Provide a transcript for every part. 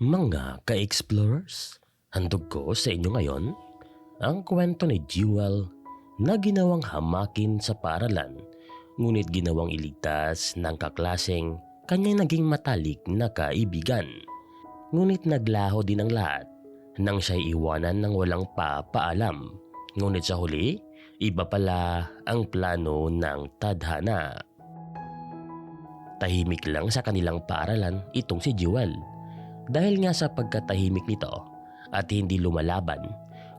Mga ka-explorers, handog ko sa inyo ngayon ang kwento ni Jewel na ginawang hamakin sa paaralan ngunit ginawang iligtas ng kaklaseng kanyang naging matalik na kaibigan. Ngunit naglaho din ang lahat nang siya'y iwanan ng walang papaalam. Ngunit sa huli, iba pala ang plano ng tadhana. Tahimik lang sa kanilang paaralan itong si Jewel dahil nga sa pagkatahimik nito at hindi lumalaban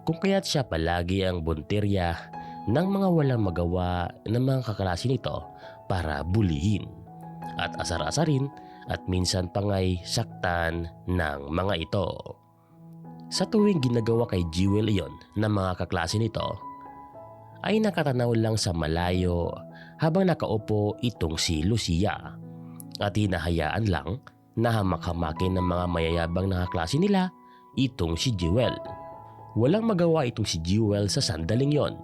kung kaya't siya palagi ang buntirya ng mga walang magawa ng mga kaklase nito para bulihin at asar-asarin at minsan pangay saktan ng mga ito. Sa tuwing ginagawa kay Jewel iyon ng mga kaklase nito, ay nakatanaw lang sa malayo habang nakaupo itong si Lucia at hinahayaan lang na hamak-hamakin ng mga mayayabang na kaklase nila itong si Jewel. Walang magawa itong si Jewel sa sandaling yon,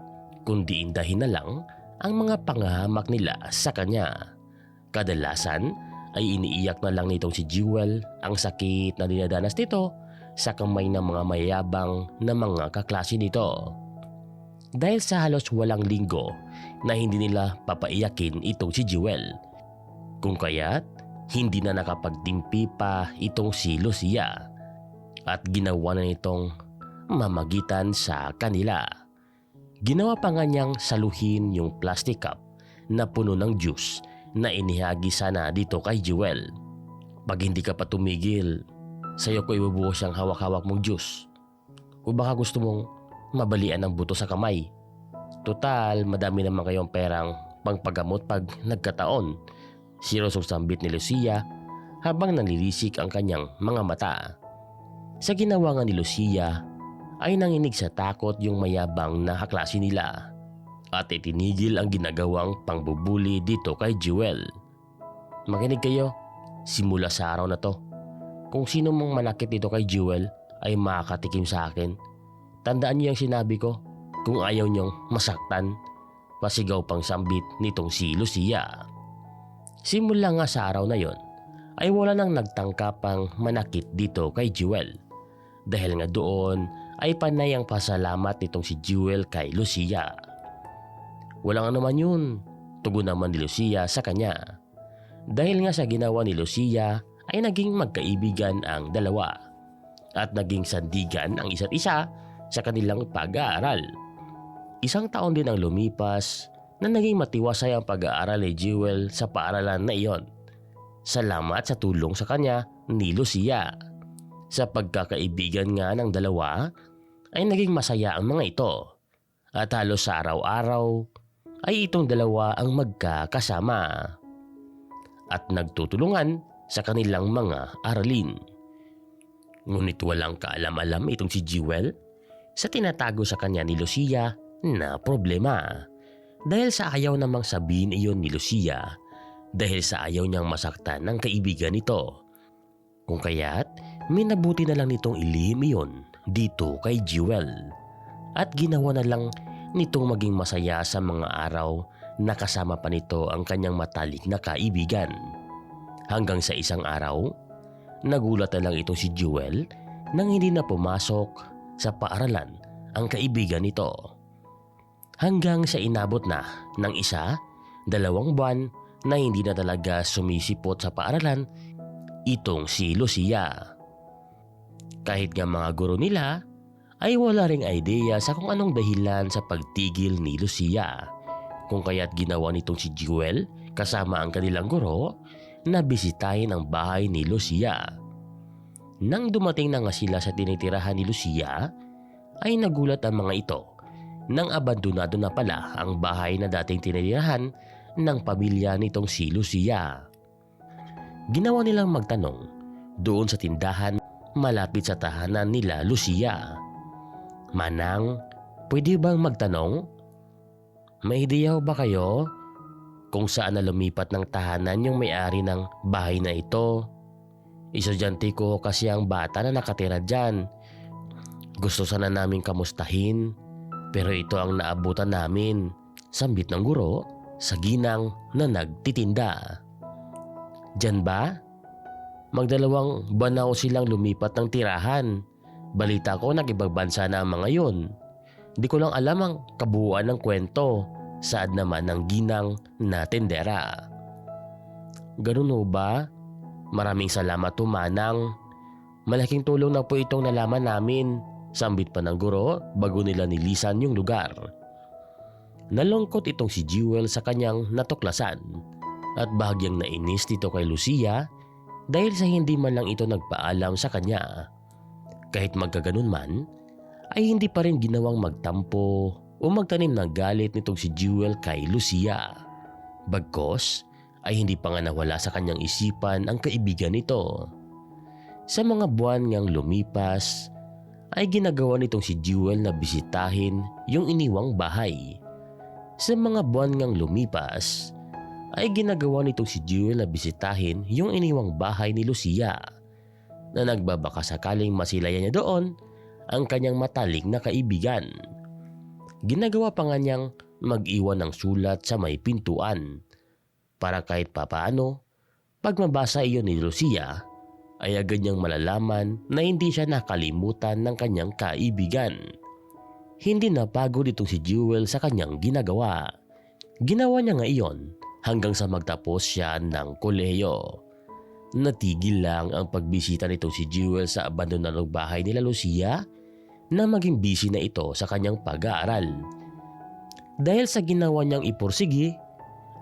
kundi indahin na lang ang mga pangahamak nila sa kanya. Kadalasan ay iniiyak na lang nitong si Jewel ang sakit na dinadanas nito sa kamay ng mga mayayabang na mga kaklase nito. Dahil sa halos walang linggo na hindi nila papaiyakin itong si Jewel. Kung kaya't hindi na nakapagtimpi pa itong si Lucia at ginawa na nitong mamagitan sa kanila. Ginawa pa nga niyang saluhin yung plastic cup na puno ng juice na inihagi sana dito kay Jewel. Pag hindi ka pa tumigil, sa'yo ko ibubuhos ang hawak-hawak mong juice. O baka gusto mong mabalian ng buto sa kamay. Total, madami naman kayong perang pangpagamot pag nagkataon. Sirosong sambit ni Lucia habang nanilisik ang kanyang mga mata. Sa ginawa ni Lucia ay nanginig sa takot yung mayabang na kaklase nila at itinigil ang ginagawang pangbubuli dito kay Jewel. Makinig kayo, simula sa araw na to. Kung sino mong manakit dito kay Jewel ay makakatikim sa akin. Tandaan niyo ang sinabi ko, kung ayaw niyong masaktan, pasigaw pang sambit nitong si Lucia. Simula nga sa araw na yon, ay wala nang nagtangkapang manakit dito kay Jewel. Dahil nga doon ay panay ang pasalamat nitong si Jewel kay Lucia. Walang anuman yun, tugon naman ni Lucia sa kanya. Dahil nga sa ginawa ni Lucia ay naging magkaibigan ang dalawa at naging sandigan ang isa't isa sa kanilang pag-aaral. Isang taon din ang lumipas na naging matiwasay ang pag-aaral ni Jewel sa paaralan na iyon. Salamat sa tulong sa kanya ni Lucia. Sa pagkakaibigan nga ng dalawa ay naging masaya ang mga ito at halos sa araw-araw ay itong dalawa ang magkakasama at nagtutulungan sa kanilang mga aralin. Ngunit walang kaalam-alam itong si Jewel sa tinatago sa kanya ni Lucia na problema. Dahil sa ayaw namang sabihin iyon ni Lucia dahil sa ayaw niyang masaktan ng kaibigan nito. Kung kaya't minabuti na lang nitong ilihim iyon dito kay Jewel at ginawa na lang nitong maging masaya sa mga araw na kasama pa nito ang kanyang matalik na kaibigan. Hanggang sa isang araw, nagulat na lang itong si Jewel nang hindi na pumasok sa paaralan ang kaibigan nito. Hanggang sa inabot na ng isa, dalawang buwan na hindi na talaga sumisipot sa paaralan itong si Lucia. Kahit nga mga guro nila ay wala ring idea sa kung anong dahilan sa pagtigil ni Lucia. Kung kaya't ginawa nitong si Jewel kasama ang kanilang guro na bisitahin ang bahay ni Lucia. Nang dumating na nga sila sa tinitirahan ni Lucia, ay nagulat ang mga ito nang abandonado na pala ang bahay na dating tinitirahan ng pamilya nitong si Lucia. Ginawa nilang magtanong doon sa tindahan malapit sa tahanan nila Lucia. Manang, pwede bang magtanong? May ideya ba kayo kung saan na lumipat ng tahanan yung may-ari ng bahay na ito? Estudyante ko kasi ang bata na nakatira dyan. Gusto sana namin kamustahin pero ito ang naabutan namin. Sambit ng guro sa ginang na nagtitinda. Diyan ba? Magdalawang banaw silang lumipat ng tirahan. Balita ko nag-ibang bansa na ang mga yon. Di ko lang alam ang kabuuan ng kwento. Saad naman ng ginang na tendera. Ganun ho ba? Maraming salamat tumanang. Malaking tulong na po itong nalaman namin. Sambit pa ng guro bago nila nilisan yung lugar. Nalungkot itong si Jewel sa kanyang natuklasan at bahagyang nainis dito kay Lucia dahil sa hindi man lang ito nagpaalam sa kanya. Kahit magkaganon man, ay hindi pa rin ginawang magtampo o magtanim ng galit nitong si Jewel kay Lucia. Bagkos ay hindi pa nga nawala sa kanyang isipan ang kaibigan nito. Sa mga buwan ngang lumipas, ay ginagawa nitong si Jewel na bisitahin yung iniwang bahay. Sa mga buwan ngang lumipas, ay ginagawa nitong si Jewel na bisitahin yung iniwang bahay ni Lucia na nagbabaka sakaling masilayan niya doon ang kanyang matalik na kaibigan. Ginagawa pa nga niyang mag-iwan ng sulat sa may pintuan para kahit papaano, pag mabasa iyon ni Lucia, ay agad niyang malalaman na hindi siya nakalimutan ng kanyang kaibigan. Hindi napagod itong si Jewel sa kanyang ginagawa. Ginawa niya nga iyon hanggang sa magtapos siya ng koleyo. Natigil lang ang pagbisita nitong si Jewel sa abandonadong bahay nila Lucia na maging busy na ito sa kanyang pag-aaral. Dahil sa ginawa niyang ipursigi,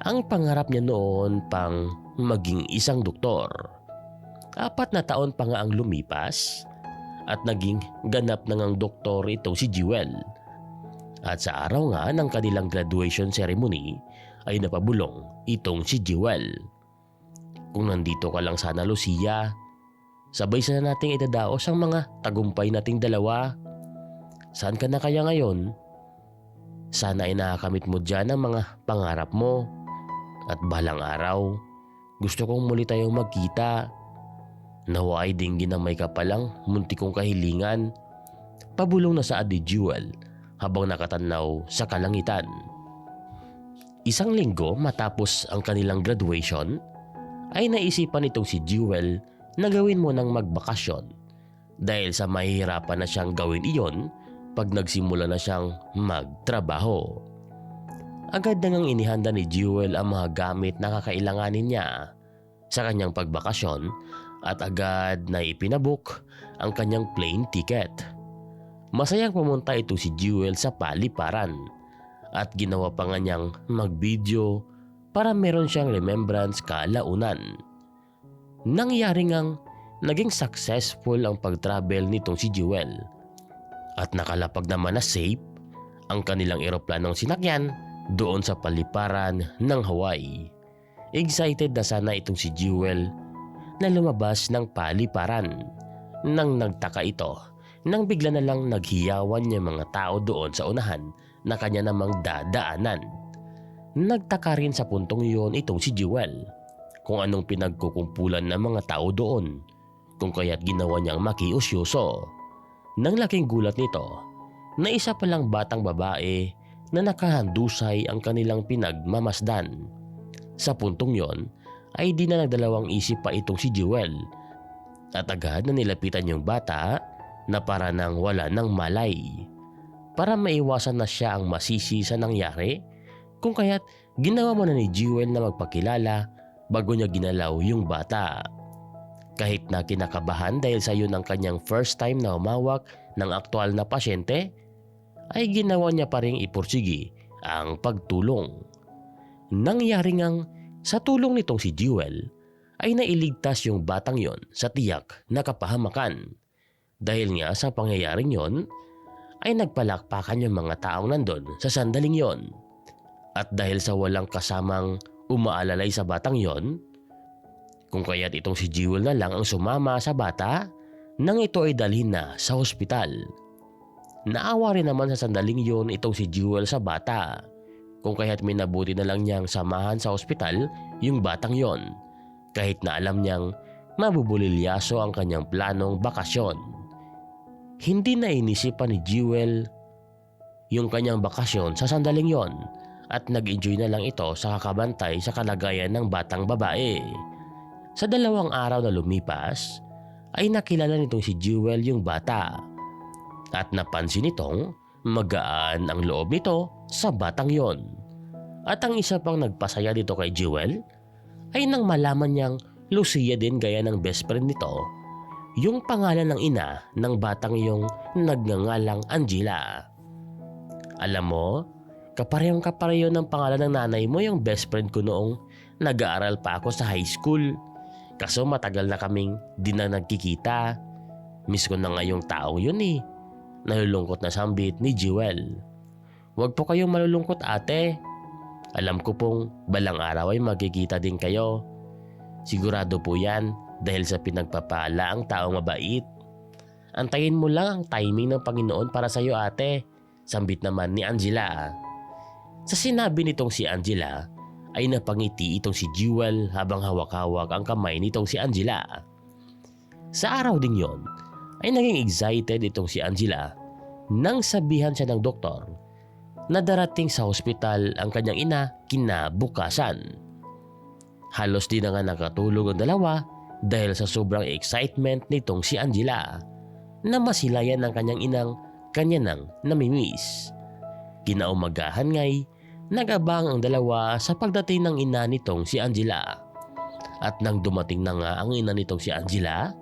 ang pangarap niya noon pang maging isang doktor. Apat na taon pa nga ang lumipas at naging ganap na ngang doktor itong si Jewel. At sa araw nga ng kanilang graduation ceremony ay napabulong itong si Jewel. Kung nandito ka lang sana Lucia, sabay sana nating idadaos ang mga tagumpay nating dalawa. Saan ka na kaya ngayon? Sana ay nakakamit mo dyan ang mga pangarap mo. At balang araw, gusto kong muli tayong magkita. Naway ding ginamay ka palang munti kong kahilingan. Pabulong na sa Adi Jewel habang nakatanaw sa kalangitan. Isang linggo matapos ang kanilang graduation, ay naisipan nitong si Jewel na gawin mo ng magbakasyon dahil sa mahihirapan na siyang gawin iyon pag nagsimula na siyang magtrabaho. Agad na ngang inihanda ni Jewel ang mga gamit na kakailanganin niya sa kanyang pagbakasyon at agad na ipinabook ang kanyang plane ticket. Masayang pumunta ito si Jewel sa paliparan at ginawa pa nga niyang mag-video para meron siyang remembrance kalaunan. Nangyari ngang naging successful ang pag-travel nitong si Jewel at nakalapag naman na safe ang kanilang eroplanong sinakyan doon sa paliparan ng Hawaii. Excited na sana itong si Jewel na lumabas ng paliparan. Nang nagtaka ito, nang bigla na lang naghiyawan yung mga tao doon sa unahan na kanya namang dadaanan. Nagtaka rin sa puntong iyon itong si Jewel kung anong pinagkukumpulan ng mga tao doon kung kaya't ginawa niyang makiusyoso. Nang laking gulat nito na isa palang batang babae na nakahandusay ang kanilang pinagmamasdan. Sa puntong yon ay di na nagdalawang isip pa itong si Jewel at agad na nilapitan yung bata na para nang wala ng malay. Para maiwasan na siya ang masisi sa nangyari kung kaya't ginawa mo na ni Jewel na magpakilala bago niya ginalaw yung bata. Kahit na kinakabahan dahil sa yun ang kanyang first time na umawak ng aktual na pasyente, ay ginawa niya pa rin ipursigi ang pagtulong. Nangyari ngang sa tulong nitong si Jewel ay nailigtas yung batang yon sa tiyak na kapahamakan. Dahil nga sa pangyayaring yon ay nagpalakpakan yung mga taong nandun sa sandaling yon. At dahil sa walang kasamang umaalalay sa batang yon, kung kaya't itong si Jewel na lang ang sumama sa bata nang ito ay dalhin na sa hospital. Naawa rin naman sa sandaling yon itong si Jewel sa bata kung kaya't minabuti na lang niyang samahan sa ospital yung batang yon kahit na alam niyang mabubulilyaso ang kanyang planong bakasyon. Hindi na inisipan ni Jewel yung kanyang bakasyon sa sandaling yon at nag-enjoy na lang ito sa kakabantay sa kalagayan ng batang babae. Sa dalawang araw na lumipas, ay nakilala nitong si Jewel yung bata. At napansin nitong magaan ang loob nito sa batang yon. At ang isa pang nagpasaya dito kay Jewel ay nang malaman niyang Lucia din gaya ng best friend nito, yung pangalan ng ina ng batang yung nagngangalang Angela. Alam mo, kaparehong kapareho ng pangalan ng nanay mo yung best friend ko noong nag-aaral pa ako sa high school. Kaso matagal na kaming di na nagkikita. Miss ko na nga yung taong yun eh. Nalulungkot na sambit ni Jewel. Huwag po kayong malulungkot ate. Alam ko pong balang araw ay magkikita din kayo. Sigurado po yan dahil sa pinagpapala ang taong mabait. Antayin mo lang ang timing ng Panginoon para sa iyo ate. Sambit naman ni Angela. Sa sinabi nitong si Angela, ay napangiti itong si Jewel habang hawak-hawak ang kamay nitong si Angela. Sa araw ding yon, ay naging excited itong si Angela nang sabihan siya ng doktor na darating sa hospital ang kanyang ina kinabukasan. Halos di na nga nakatulog ang dalawa dahil sa sobrang excitement nitong si Angela na masilayan ng kanyang inang kanya nang namimiss. Kinaumagahan nga'y nagabang ang dalawa sa pagdating ng ina nitong si Angela. At nang dumating na nga ang ina nitong si Angela,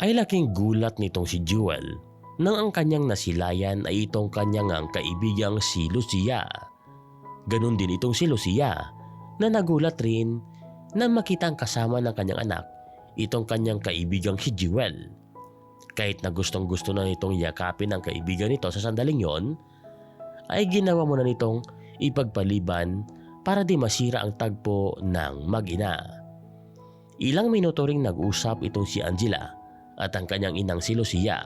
ay laking gulat nitong si Jewel nang ang kanyang nasilayan ay itong kanyang ang kaibigang si Lucia. Ganon din itong si Lucia na nagulat rin na makita ang kasama ng kanyang anak itong kanyang kaibigang si Jewel. Kahit na gustong gusto na nitong yakapin ang kaibigan nito sa sandaling yon, ay ginawa mo na nitong ipagpaliban para di masira ang tagpo ng mag-ina. Ilang minuto ring nag-usap itong si Angela at ang kanyang inang si Lucia.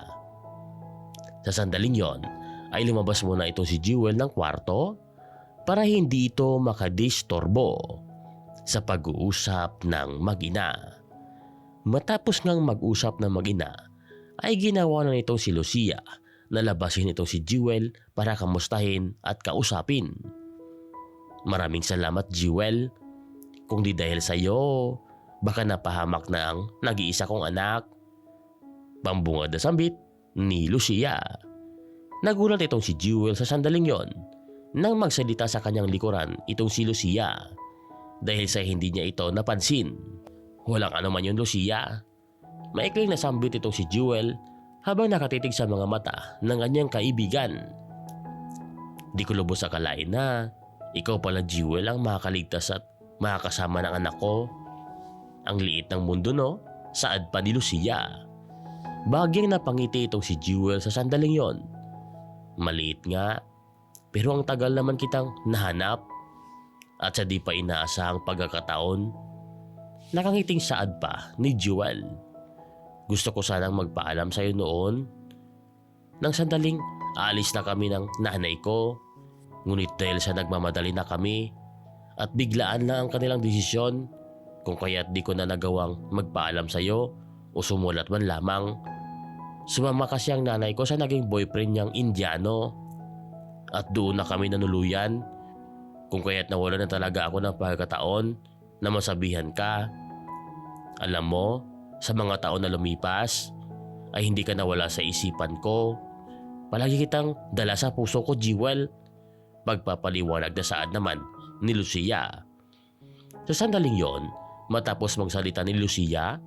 Sa sandaling yon ay lumabas muna itong si Jewel ng kwarto para hindi ito makadistorbo sa pag-uusap ng mag-ina. Matapos ngang mag-usap ng mag-ina, ay ginawa na nitong si Lucia na labasin itong si Jewel para kamustahin at kausapin. Maraming salamat Jewel. Kung di dahil sa iyo, baka napahamak na ang nag-iisa kong anak. Pambungad na sambit ni Lucia. Nagulat itong si Jewel sa sandaling yon nang magsalita sa kanyang likuran itong si Lucia dahil sa hindi niya ito napansin. Walang ano man yun Lucia. Maikling nasambit itong si Jewel habang nakatitig sa mga mata ng kanyang kaibigan. Di ko lubos akalain na ikaw pala Jewel ang makakaligtas at makakasama ng anak ko. Ang liit ng mundo no? Saad pa ni Lucia. Bagyang napangiti itong si Jewel sa sandaling yon. Maliit nga, pero ang tagal naman kitang nahanap at sa di pa inaasahang pagkakataon, nakangiting saad pa ni Jewel. Gusto ko sanang magpaalam sa iyo noon. Nang sandaling aalis na kami ng nanay ko, ngunit dahil sa nagmamadali na kami at biglaan na ang kanilang desisyon kung kaya't di ko na nagawang magpaalam sa iyo o sumulat man lamang. Sumama kasi ang nanay ko sa naging boyfriend niyang Indiano at doon na kami nanuluyan kung kaya't nawala na talaga ako ng pagkataon na masabihan ka. Alam mo, sa mga taon na lumipas, ay hindi ka nawala sa isipan ko. Palagi kitang dala sa puso ko, Jewel. Pagpapaliwanag na saad naman ni Lucia. Sa sandaling yon, matapos magsalita ni Lucia,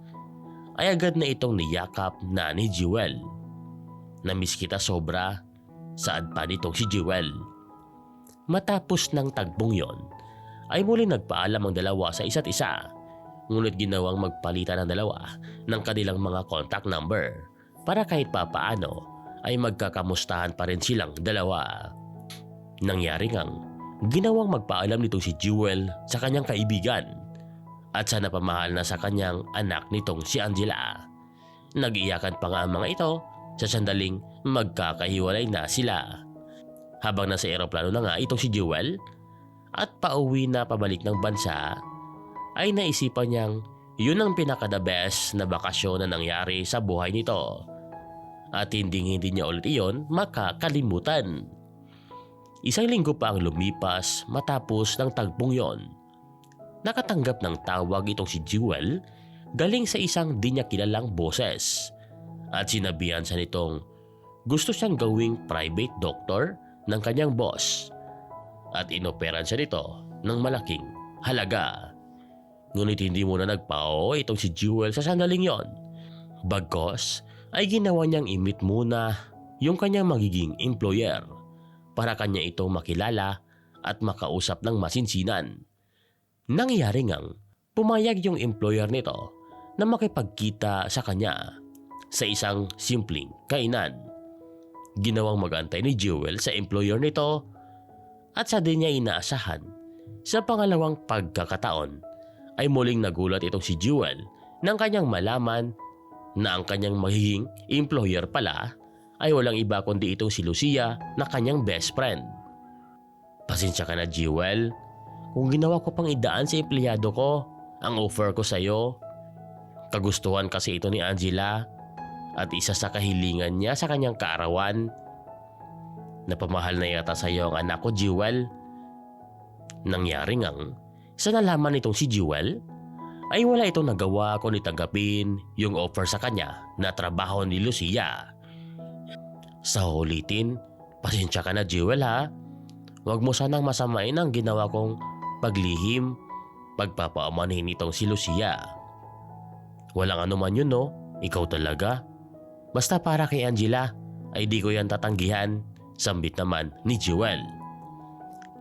ay agad na itong niyakap na ni Jewel. Namiss kita sobra, saad pa nitong si Jewel. Matapos ng tagbong yon, ay muling nagpaalam ang dalawa sa isa't isa ngunit ginawang magpalitan ng dalawa ng kanilang mga contact number para kahit papaano ay magkakamustahan pa rin silang dalawa. Nangyari ngang ginawang magpaalam nitong si Jewel sa kanyang kaibigan at sa napamahal na sa kanyang anak nitong si Angela. Nag-iyakan pa nga ang mga ito sa sandaling magkakahiwalay na sila. Habang nasa eroplano na nga itong si Jewel at pauwi na pabalik ng bansa ay naisipan niyang yun ang pinaka-the best na bakasyon na nangyari sa buhay nito. At hindi hindi niya ulit iyon makakalimutan. Isang linggo pa ang lumipas matapos ng tagpong yon. Nakatanggap ng tawag itong si Jewel galing sa isang di niya kilalang boses. At sinabihan siya nitong gusto siyang gawing private doctor ng kanyang boss. At inoperan siya nito ng malaking halaga. Ngunit hindi muna nagpao itong si Jewel sa sandaling yon. Bagkos ay ginawa niyang imit muna yung kanyang magiging employer para kanya ito makilala at makausap ng masinsinan. Nangyari ngang pumayag yung employer nito na makipagkita sa kanya sa isang simpleng kainan. Ginawang magantay ni Jewel sa employer nito at sa di niya inaasahan sa pangalawang pagkakataon ay muling nagulat itong si Jewel nang kanyang malaman na ang kanyang magiging employer pala ay walang iba kundi itong si Lucia na kanyang best friend. Pasensya ka na Jewel, kung ginawa ko pang idaan sa empleyado ko, ang offer ko sa'yo. Kagustuhan kasi ito ni Angela at isa sa kahilingan niya sa kanyang kaarawan. Napamahal na yata sa iyo ang anak ko, Jewel. Nangyari ngang, sa nalaman nitong si Jewel, ay wala itong nagawa kundi tanggapin yung offer sa kanya na trabaho ni Lucia. Sa ulitin, pasensya ka na Jewel ha. Huwag mo sanang masamain ang ginawa kong paglihim, pagpapaamanhin nitong si Lucia. Walang anuman yun no, ikaw talaga. Basta para kay Angela, ay di ko yan tatanggihan, sambit naman ni Jewel.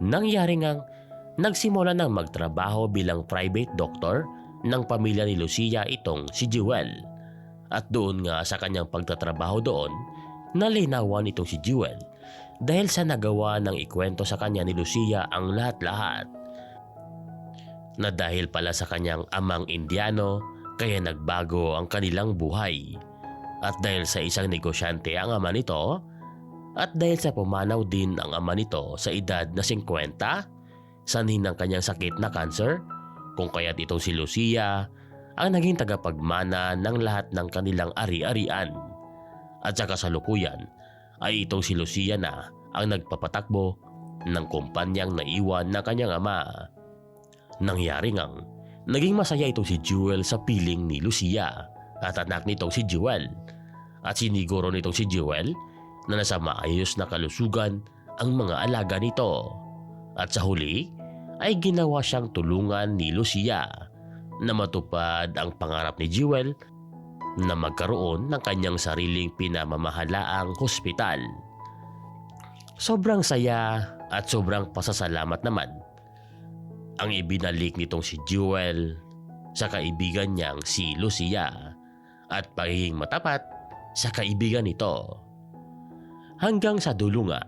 Nangyari ngang nagsimula ng magtrabaho bilang private doctor ng pamilya ni Lucia itong si Jewel. At doon nga sa kanyang pagtatrabaho doon, nalinawan itong si Jewel dahil sa nagawa ng ikwento sa kanya ni Lucia ang lahat-lahat. Na dahil pala sa kanyang amang Indiano, kaya nagbago ang kanilang buhay. At dahil sa isang negosyante ang ama nito, at dahil sa pumanaw din ang ama nito sa edad na 50, sanhin ng kanyang sakit na cancer, kung kaya't itong si Lucia ang naging tagapagmana ng lahat ng kanilang ari-arian. At sa kasalukuyan ay itong si Lucia na ang nagpapatakbo ng kumpanyang naiwan na kanyang ama. Nangyari ngang naging masaya itong si Jewel sa piling ni Lucia at anak nitong si Jewel. At siniguro nitong si Jewel na nasa maayos na kalusugan ang mga alaga nito. At sa huli ay ginawa siyang tulungan ni Lucia na matupad ang pangarap ni Jewel na magkaroon ng kanyang sariling pinamamahalaang hospital. Sobrang saya at sobrang pasasalamat naman ang ibinalik nitong si Jewel sa kaibigan niyang si Lucia at pagiging matapat sa kaibigan nito. Hanggang sa dulo nga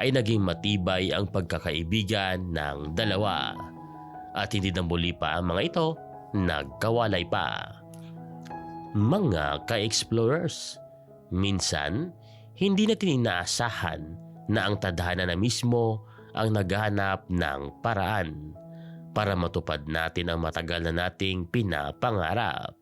ay naging matibay ang pagkakaibigan ng dalawa at hindi na muli pa ang mga ito nagkawalay pa. Mga ka-explorers, minsan hindi natin inaasahan na ang tadhana na mismo ang naghahanap ng paraan para matupad natin ang matagal na nating pinapangarap.